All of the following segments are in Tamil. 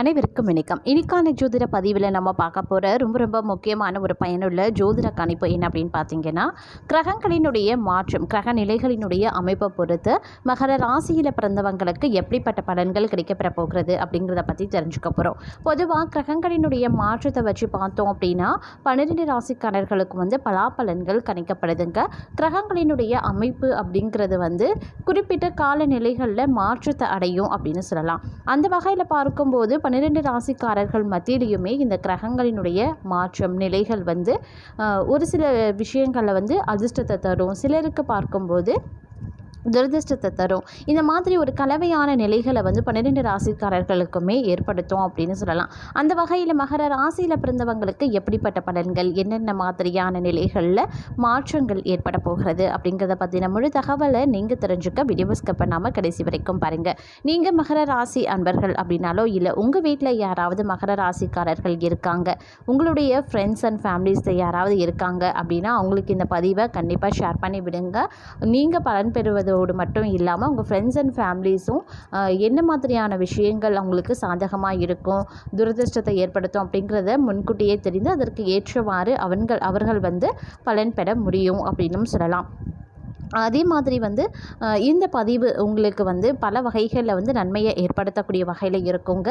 அனைவருக்கும் வணக்கம். இன்னைக்கான ஜோதிட பதிவில் நம்ம பார்க்க போகிற ரொம்ப ரொம்ப முக்கியமான ஒரு பயனுள்ள ஜோதிட கணிப்பு என்ன அப்படின்னு பார்த்தீங்கன்னா கிரகங்களினுடைய மாற்றம் கிரக நிலைகளினுடைய அமைப்பை பொறுத்து மகர ராசியில் பிறந்தவங்களுக்கு எப்படிப்பட்ட பலன்கள் கிடைக்கப்பெற போகிறது அப்படிங்கிறத பற்றி தெரிஞ்சுக்க போகிறோம் பொதுவாக கிரகங்களினுடைய மாற்றத்தை வச்சு பார்த்தோம் அப்படின்னா பன்னிரெண்டு ராசிக்காரர்களுக்கு வந்து பலாபலன்கள் கணிக்கப்படுதுங்க. கிரகங்களினுடைய அமைப்பு அப்படிங்கிறது வந்து குறிப்பிட்ட காலநிலைகளில் மாற்றத்தை அடையும் அப்படின்னு சொல்லலாம். அந்த வகையில் பார்க்கும்போது பன்னிரெண்டு ராசிக்காரர்கள் மத்தியிலையுமே இந்த கிரகங்களினுடைய மாற்றம் நிலைகள் வந்து ஒரு சில விஷயங்களில் வந்து அதிர்ஷ்டத்தை தரும். சிலருக்கு பார்க்கும்போது துரதிர்ஷ்டத்தை தரும். இந்த மாதிரி ஒரு கலவையான நிலைகளை வந்து பன்னிரெண்டு ராசிக்காரர்களுக்குமே ஏற்படுத்தும் அப்படின்னு சொல்லலாம். அந்த வகையில் மகர ராசியில் பிறந்தவங்களுக்கு எப்படிப்பட்ட பலன்கள் என்னென்ன மாதிரியான நிலைகளில் மாற்றங்கள் ஏற்பட போகிறது அப்படிங்கிறத பற்றின முழு தகவலை நீங்கள் தெரிஞ்சுக்க வீடியோ ஸ்கிப் பண்ணாமல் கடைசி வரைக்கும் பாருங்கள் நீங்கள் மகர ராசி அன்பர்கள் அப்படின்னாலோ இல்லை உங்கள் வீட்டில் யாராவது மகர ராசிக்காரர்கள் இருக்காங்க உங்களுடைய ஃப்ரெண்ட்ஸ் அண்ட் ஃபேமிலிஸில் யாராவது இருக்காங்க அப்படின்னா அவங்களுக்கு இந்த பதிவை கண்டிப்பாக ஷேர் பண்ணி விடுங்க. நீங்கள் பலன் பெறுவது அதோடு மட்டும் இல்லாமல் உங்கள் ஃப்ரெண்ட்ஸ் அண்ட் ஃபேமிலிஸும் என்ன மாதிரியான விஷயங்கள் அவங்களுக்கு சாதகமாக இருக்கும் துரதிர்ஷ்டத்தை ஏற்படுத்தும் அப்படிங்கிறத முன்கூட்டியே தெரிந்து அதற்கு ஏற்றவாறு அவன்கள் அவர்கள் வந்து பலன் பெற முடியும் அப்படின்னும் சொல்லலாம். அதே மாதிரி வந்து இந்த பதிவு உங்களுக்கு வந்து பல வகைகளில் வந்து நன்மையை ஏற்படுத்தக்கூடிய வகையில் இருக்குங்க.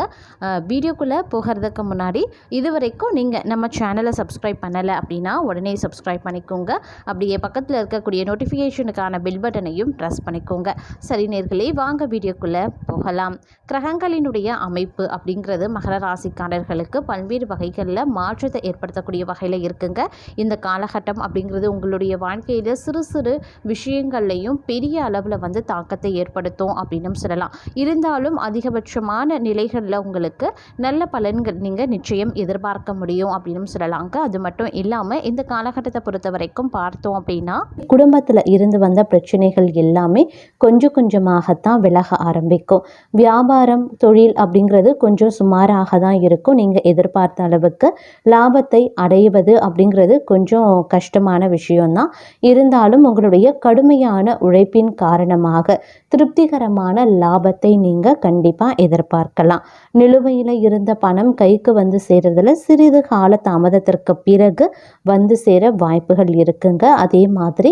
வீடியோக்குள்ளே போகிறதுக்கு முன்னாடி இது வரைக்கும் நீங்கள் நம்ம சேனலை சப்ஸ்கிரைப் பண்ணலை அப்படின்னா உடனே சப்ஸ்கிரைப் பண்ணிக்கோங்க. அப்படியே பக்கத்தில் இருக்கக்கூடிய நோட்டிஃபிகேஷனுக்கான பில் பட்டனையும் ப்ரெஸ் பண்ணிக்கோங்க. சரி நேர்களே வாங்க வீடியோக்குள்ளே போகலாம். கிரகங்களினுடைய அமைப்பு அப்படிங்கிறது மகர ராசிக்காரர்களுக்கு பல்வேறு வகைகளில் மாற்றத்தை ஏற்படுத்தக்கூடிய வகையில் இருக்குங்க. இந்த காலகட்டம் அப்படிங்கிறது உங்களுடைய வாழ்க்கையில் சிறு சிறு விஷயம் விஷயங்கள்லையும் பெரிய அளவில் வந்து தாக்கத்தை ஏற்படுத்தும் அப்படின்னும் சொல்லலாம். இருந்தாலும் அதிகபட்சமான நிலைகளில் உங்களுக்கு நல்ல பலன்கள் நீங்கள் நிச்சயம் எதிர்பார்க்க முடியும் அப்படின்னும் சொல்லலாங்க. அது மட்டும் இல்லாமல் இந்த காலகட்டத்தை பொறுத்த வரைக்கும் பார்த்தோம் அப்படின்னா குடும்பத்தில் இருந்து வந்த பிரச்சனைகள் எல்லாமே கொஞ்சம் கொஞ்சமாகத்தான் விலக ஆரம்பிக்கும். வியாபாரம் தொழில் அப்படிங்கிறது கொஞ்சம் சுமாராக தான் இருக்கும். நீங்கள் எதிர்பார்த்த அளவுக்கு லாபத்தை அடைவது அப்படிங்கிறது கொஞ்சம் கஷ்டமான விஷயம்தான். இருந்தாலும் உங்களுடைய கடுமையான உழைப்பின் காரணமாக திருப்திகரமான லாபத்தை நீங்கள் கண்டிப்பாக எதிர்பார்க்கலாம். நிலுவையில் இருந்த பணம் கைக்கு வந்து சேர்றதுல சிறிது கால தாமதத்திற்கு பிறகு வந்து சேர வாய்ப்புகள் இருக்குங்க. அதே மாதிரி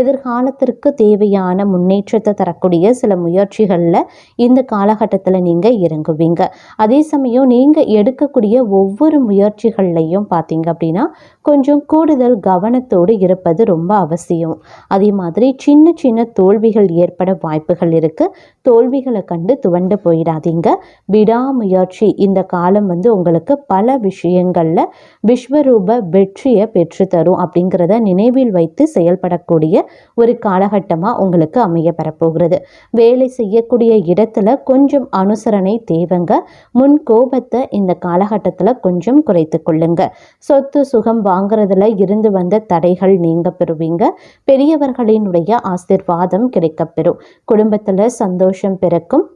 எதிர்காலத்திற்கு தேவையான முன்னேற்றத்தை தரக்கூடிய சில முயற்சிகளில் இந்த காலகட்டத்தில் நீங்கள் இறங்குவீங்க. அதே சமயம் நீங்கள் எடுக்கக்கூடிய ஒவ்வொரு முயற்சிகள்லையும் பார்த்தீங்க அப்படின்னா கொஞ்சம் கூடுதல் கவனத்தோடு இருப்பது ரொம்ப அவசியம். அதே மாதிரி சின்ன சின்ன தோல்விகள் ஏற்பட வாய்ப்பு வாய்ப்புகள் இருக்குது தோல்விகளை கண்டு துவண்டு போயிடாதீங்க. விடாமுயற்சி. இந்த காலம் வந்து உங்களுக்கு பல விஷயங்களில் விஸ்வரூப வெற்றியை பெற்றுத்தரும் அப்படிங்கிறத நினைவில் வைத்து செயல்படக்கூடிய ஒரு காலகட்டமாக உங்களுக்கு அமைய பெறப்போகிறது. வேலை செய்யக்கூடிய இடத்துல கொஞ்சம் அனுசரணை தேவைங்க. முன் கோபத்தை இந்த காலகட்டத்தில் கொஞ்சம் குறைத்து கொள்ளுங்க. சொத்து சுகம் வாங்குறதுல இருந்து வந்த தடைகள் நீங்க பெறுவீங்க. பெரியவர்களினுடைய ஆசிர்வாதம் கிடைக்கப்பெறும். குடும்பத்தில் சந்தோஷம் பிறக்கும்.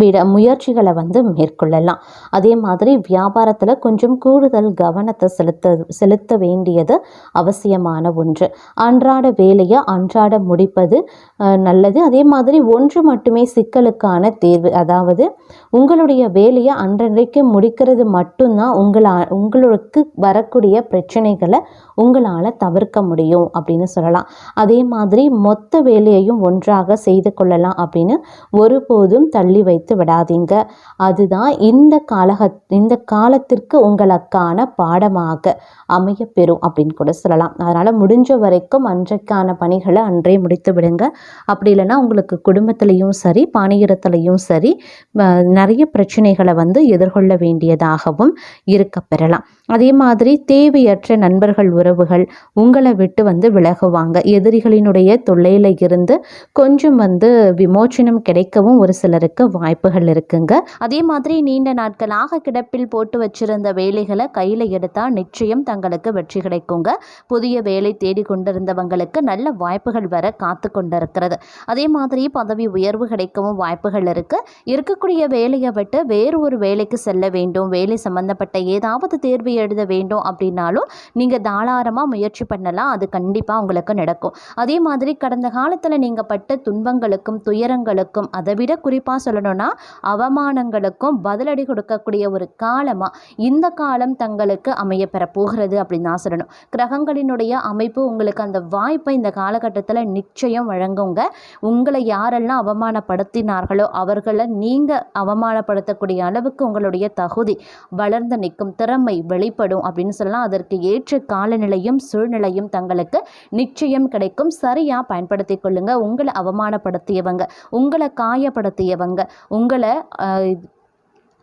விட முயற்சிகளை வந்து மேற்கொள்ளலாம். அதே மாதிரி வியாபாரத்தில் கொஞ்சம் கூடுதல் கவனத்தை செலுத்த செலுத்த வேண்டியது அவசியமான ஒன்று. அன்றாட வேலையை அன்றாட முடிப்பது நல்லது. அதே மாதிரி ஒன்று மட்டுமே சிக்கலுக்கான தேர்வு. அதாவது உங்களுடைய வேலையை அன்றைக்கு முடிக்கிறது மட்டும்தான் உங்களா உங்களுக்கு வரக்கூடிய பிரச்சனைகளை உங்களால் தவிர்க்க முடியும் அப்படின்னு சொல்லலாம். அதே மாதிரி மொத்த வேலையையும் ஒன்றாக செய்து கொள்ளலாம் அப்படின்னு ஒருபோதும் தள்ளி வைத்து விடாதீங்க. அதுதான் இந்த காலக இந்த காலத்திற்கு உங்களுக்கான பாடமாக அமையப்பெறும் அப்படின்னு கூட சொல்லலாம். அதனால் முடிஞ்ச வரைக்கும் அன்றைக்கான பணிகளை அன்றே முடித்து விடுங்க. அப்படி இல்லைன்னா உங்களுக்கு குடும்பத்திலையும் சரி பாணியரத்துலையும் சரி நிறைய பிரச்சனைகளை வந்து எதிர்கொள்ள வேண்டியதாகவும் இருக்க பெறலாம். அதே மாதிரி தேவையற்ற நண்பர்கள் உறவுகள் உங்களை விட்டு வந்து விலகுவாங்க. எதிரிகளினுடைய தொல்லையில் இருந்து கொஞ்சம் வந்து விமோச்சனம் கிடைக்கவும் ஒரு சிலருக்கு வாய்ப்புகள் இருக்குங்க. அதே மாதிரி நீண்ட நாட்களாக கிடப்பில் போட்டு வச்சிருந்த வேலைகளை கையில் எடுத்தால் நிச்சயம் தங்களுக்கு வெற்றி கிடைக்குங்க. புதிய வேலை தேடி கொண்டிருந்தவங்களுக்கு நல்ல வாய்ப்புகள் வர காத்து கொண்டிருக்கிறது. அதே மாதிரி பதவி உயர்வு கிடைக்கவும் வாய்ப்புகள் இருக்கு. இருக்கக்கூடிய வேலையை விட்டு வேறு ஒரு வேலைக்கு செல்ல வேண்டும். வேலை சம்பந்தப்பட்ட ஏதாவது தேர்வு எழுத வேண்டும் அப்படின்னாலும் நீங்கள் தாராளமாக முயற்சி பண்ணலாம். அது கண்டிப்பாக உங்களுக்கு நடக்கும். அதே மாதிரி கடந்த காலத்தில் நீங்கள் பட்ட துன்பங்களுக்கும் துயரங்களுக்கும் அதை விட குறிப்பாக சொல்லணும்னா அவமானங்களுக்கும் பதிலடி கொடுக்கக்கூடிய ஒரு காலமாக இந்த காலம் தங்களுக்கு அமைய போகிறது அப்படின்னு தான் சொல்லணும். கிரகங்களினுடைய அமைப்பு உங்களுக்கு அந்த வாய்ப்பை இந்த காலகட்டத்தில் நிச்சயம் வழங்குங்க. உங்களை யாரெல்லாம் அவமானப்படுத்தினார்களோ அவர்களை நீங்கள் அவமானப்படுத்தக்கூடிய அளவுக்கு உங்களுடைய தகுதி வளர்ந்து நிற்கும் திறமை வெளிப்படும் அப்படின்னு சொல்லலாம். அதற்கு ஏற்ற காலநிலையும் சூழ்நிலையும் தங்களுக்கு நிச்சயம் கிடைக்கும். சரியாக பயன்படுத்தி கொள்ளுங்கள் உங்களை அவமானப்படுத்தியவங்க உங்களை காயப்படுத்தியவங்க உங்களை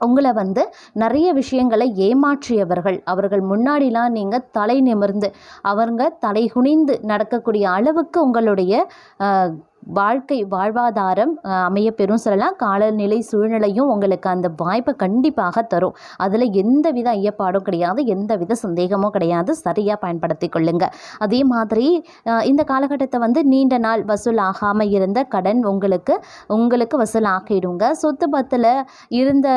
உங்களை வந்து நிறைய விஷயங்களை ஏமாற்றியவர்கள். அவர்கள் முன்னாடிலாம் நீங்கள் தலை நிமிர்ந்து அவங்க தலை குனிந்து நடக்கக்கூடிய அளவுக்கு உங்களுடைய வாழ்க்கை வாழ்வாதாரம் அமைய அமையப்பெறும் சொல்லலாம். காலநிலை சூழ்நிலையும் உங்களுக்கு அந்த வாய்ப்பை கண்டிப்பாக தரும். அதில் எந்த வித ஐயப்பாடும் கிடையாது. எந்த வித சந்தேகமும் கிடையாது. சரியாக பயன்படுத்தி கொள்ளுங்க. அதே மாதிரி இந்த காலகட்டத்தை வந்து நீண்ட நாள் வசூல் ஆகாமல் இருந்த கடன் உங்களுக்கு உங்களுக்கு வசூல் ஆக்கிடுங்க. சொத்து பத்தில் இருந்த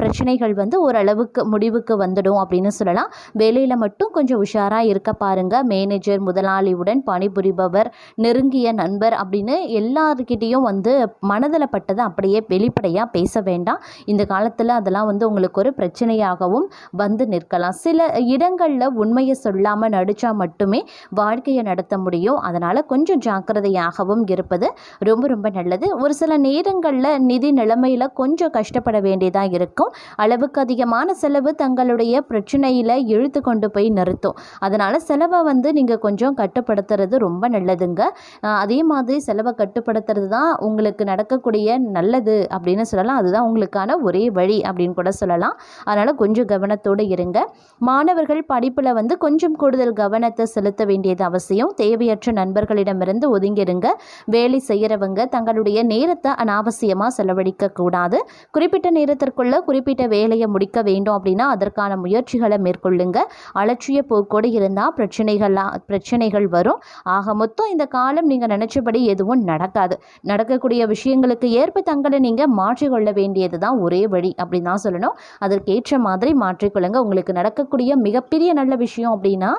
பிரச்சனைகள் வந்து ஓரளவுக்கு முடிவுக்கு வந்துடும் அப்படின்னு சொல்லலாம். வேலையில் மட்டும் கொஞ்சம் உஷாராக இருக்க பாருங்கள் மேனேஜர் முதலாளியுடன் பணிபுரிபவர் நெருங்கிய நண்பர் அப்படின்னு எல்லாருக்கிட்டேயும் வந்து மனதில் பட்டதை அப்படியே வெளிப்படையாக பேச வேண்டாம். இந்த காலத்தில் அதெல்லாம் வந்து உங்களுக்கு ஒரு பிரச்சனையாகவும் வந்து நிற்கலாம். சில இடங்களில் உண்மையை சொல்லாமல் நடித்தா மட்டுமே வாழ்க்கையை நடத்த முடியும். அதனால் கொஞ்சம் ஜாக்கிரதையாகவும் இருப்பது ரொம்ப ரொம்ப நல்லது. ஒரு சில நேரங்களில் நிதி நிலைமையில் கொஞ்சம் கஷ்டப்பட வேண்டியதாக இருக்கும். அளவுக்கு அதிகமான செலவு தங்களுடைய பிரச்சனையில் இழுத்து கொண்டு போய் நிறுத்தும். அதனால் செலவை வந்து நீங்கள் கொஞ்சம் கட்டுப்படுத்துறது ரொம்ப நல்லதுங்க. அதே மாதிரி செலவை கட்டுப்படுத்துறது தான் உங்களுக்கு நடக்கக்கூடிய நல்லது அப்படின்னு சொல்லலாம். அதுதான் உங்களுக்கான ஒரே வழி அப்படின்னு கூட சொல்லலாம். அதனால் கொஞ்சம் கவனத்தோடு இருங்க. மாணவர்கள் படிப்பில் வந்து கொஞ்சம் கூடுதல் கவனத்தை செலுத்த வேண்டியது அவசியம். தேவையற்ற நண்பர்களிடமிருந்து ஒதுங்கிருங்க. வேலை செய்கிறவங்க தங்களுடைய நேரத்தை அனாவசியமாக செலவழிக்க கூடாது. குறிப்பிட்ட நேரத்திற்குள்ள குறிப்பிட்ட வேலையை முடிக்க வேண்டும் அப்படின்னா அதற்கான முயற்சிகளை மேற்கொள்ளுங்க. அலட்சிய போக்கோடு இருந்தால் பிரச்சனைகள்லாம் பிரச்சனைகள் வரும். ஆக மொத்தம் இந்த காலம் நீங்கள் நினச்சபடி எதுவும் நடக்காது. நடக்கக்கூடிய விஷயங்களுக்கு ஏற்ப தங்களை நீங்கள் மாற்றிக்கொள்ள வேண்டியது தான் ஒரே வழி அப்படின்னு தான் சொல்லணும். அதற்கேற்ற மாதிரி மாற்றிக்கொள்ளுங்க. உங்களுக்கு நடக்கக்கூடிய மிகப்பெரிய நல்ல விஷயம் அப்படின்னா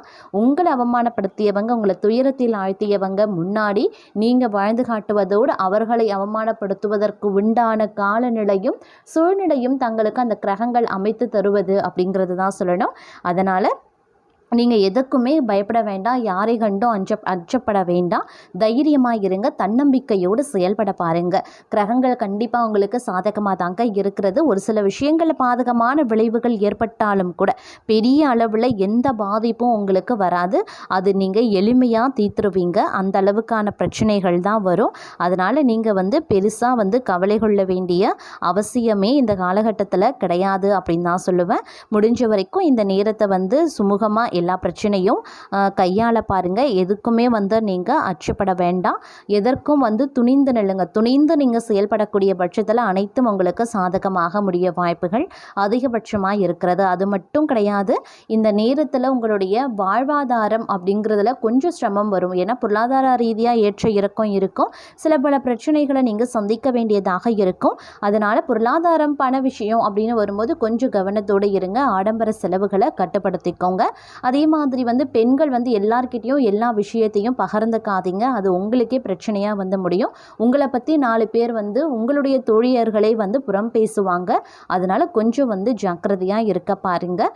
உங்களை அவமானப்படுத்தியவங்க உங்களை துயரத்தில் ஆழ்த்தியவங்க முன்னாடி நீங்கள் வாழ்ந்து காட்டுவதோடு அவர்களை அவமானப்படுத்துவதற்கு உண்டான காலநிலையும் சூழ்நிலையும் தங்களுக்கு அந்த கிரகங்கள் அமைத்து தருவது அப்படிங்கிறது தான் சொல்லணும். அதனால் நீங்கள் எதுக்குமே பயப்பட வேண்டாம். யாரை கண்டும் அஞ்ச அச்சப்பட வேண்டாம். தைரியமாக இருங்க. தன்னம்பிக்கையோடு செயல்பட பாருங்கள் கிரகங்கள் கண்டிப்பாக உங்களுக்கு சாதகமாக தாங்க இருக்கிறது. ஒரு சில விஷயங்களில் பாதகமான விளைவுகள் ஏற்பட்டாலும் கூட பெரிய அளவில் எந்த பாதிப்பும் உங்களுக்கு வராது. அது நீங்கள் எளிமையாக தீர்த்துருவீங்க. அந்த அளவுக்கான பிரச்சனைகள் தான் வரும். அதனால் நீங்கள் வந்து பெருசாக வந்து கவலை கொள்ள வேண்டிய அவசியமே இந்த காலகட்டத்தில் கிடையாது அப்படின்னு தான் சொல்லுவேன். முடிஞ்ச வரைக்கும் இந்த நேரத்தை வந்து சுமூகமாக எல்லா பிரச்சனையும் கையாள பாருங்கள் எதுக்குமே வந்து நீங்கள் அச்சப்பட வேண்டாம். எதற்கும் வந்து துணிந்து நில்லுங்க. துணிந்து நீங்கள் செயல்படக்கூடிய பட்சத்தில் அனைத்தும் உங்களுக்கு சாதகமாக முடிய வாய்ப்புகள் அதிகபட்சமாக இருக்கிறது. அது மட்டும் கிடையாது இந்த நேரத்தில் உங்களுடைய வாழ்வாதாரம் அப்படிங்கிறதுல கொஞ்சம் சிரமம் வரும். ஏன்னா பொருளாதார ரீதியாக ஏற்ற இறக்கம் இருக்கும். சில பல பிரச்சனைகளை நீங்கள் சந்திக்க வேண்டியதாக இருக்கும். அதனால் பொருளாதாரம் பண விஷயம் அப்படின்னு வரும்போது கொஞ்சம் கவனத்தோடு இருங்க. ஆடம்பர செலவுகளை கட்டுப்படுத்திக்கோங்க. அதே மாதிரி வந்து பெண்கள் வந்து எல்லார்கிட்டேயும் எல்லா விஷயத்தையும் பகிர்ந்துக்காதீங்க. அது உங்களுக்கே பிரச்சனையாக வந்து முடியும். உங்களை பற்றி நாலு பேர் வந்து உங்களுடைய தோழியர்களை வந்து புறம் பேசுவாங்க. அதனால் கொஞ்சம் வந்து ஜாக்கிரதையாக இருக்க பாருங்கள்